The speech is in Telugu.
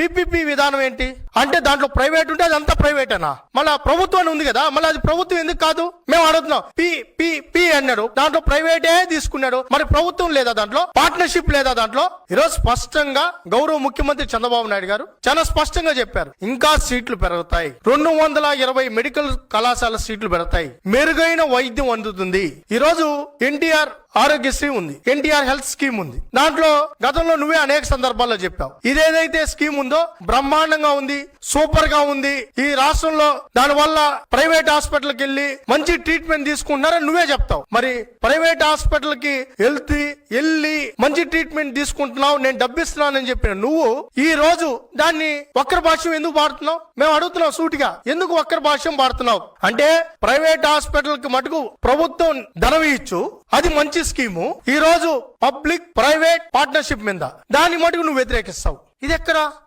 పిపిపి విధానం ఏంటి? అంటే దాంట్లో ప్రైవేట్ ఉంటే అదంతా ప్రైవేటేనా మళ్ళా ప్రభుత్వం ఉంది కదా మళ్ళీ అది ప్రభుత్వం ఎందుకు కాదు? మేము అడుగుతున్నాం. పి పి పి అన్నాడు. దాంట్లో ప్రైవేటే తీసుకున్నాడు. మరి ప్రభుత్వం లేదా దాంట్లో? పార్ట్నర్షిప్ లేదా దాంట్లో? ఈరోజు స్పష్టంగా గౌరవ ముఖ్యమంత్రి చంద్రబాబు నాయుడు గారు చాలా స్పష్టంగా చెప్పారు. ఇంకా సీట్లు పెరుగుతాయి. రెండు వందల ఇరవై మెడికల్ కళాశాల సీట్లు పెరుగుతాయి. మెరుగైన వైద్యం అందుతుంది. ఈరోజు ఎన్టీఆర్ ఆరోగ్యశ్రీ ఉంది. ఎన్టీఆర్ హెల్త్ స్కీమ్ ఉంది. దాంట్లో గతంలో నువ్వే అనేక సందర్భాల్లో చెప్పావు. ఇదేదైతే స్కీమ్ ఉందో బ్రహ్మాండంగా ఉంది సూపర్గా ఉంది. ఈ రాష్ట్రంలో దాని వల్ల ప్రైవేట్ హాస్పిటల్కి వెళ్ళి మంచి ట్రీట్మెంట్ తీసుకుంటున్నారని నువ్వే చెప్తావు. మరి ప్రైవేట్ హాస్పిటల్కి వెళ్తే వెళ్ళి మంచి ట్రీట్మెంట్ తీసుకుంటున్నావు నేను డబ్బిస్తున్నానని చెప్పిన నువ్వు ఈ రోజు దాన్ని వక్ర భాష్యం ఎందుకు వాడుతున్నావు? మేము అడుగుతున్నాం సూటిగా. ఎందుకు వక్ర భాష్యం వాడుతున్నావు? అంటే ప్రైవేట్ హాస్పిటల్కి మటుకు ప్రభుత్వం ధనం ఇచ్చు అది మంచి స్కీము ఈ రోజు పబ్లిక్ ప్రైవేట్ పార్ట్నర్షిప్ మీద దాన్ని మటుకు నువ్వు వ్యతిరేకిస్తావు. ఇది ఎక్కడ?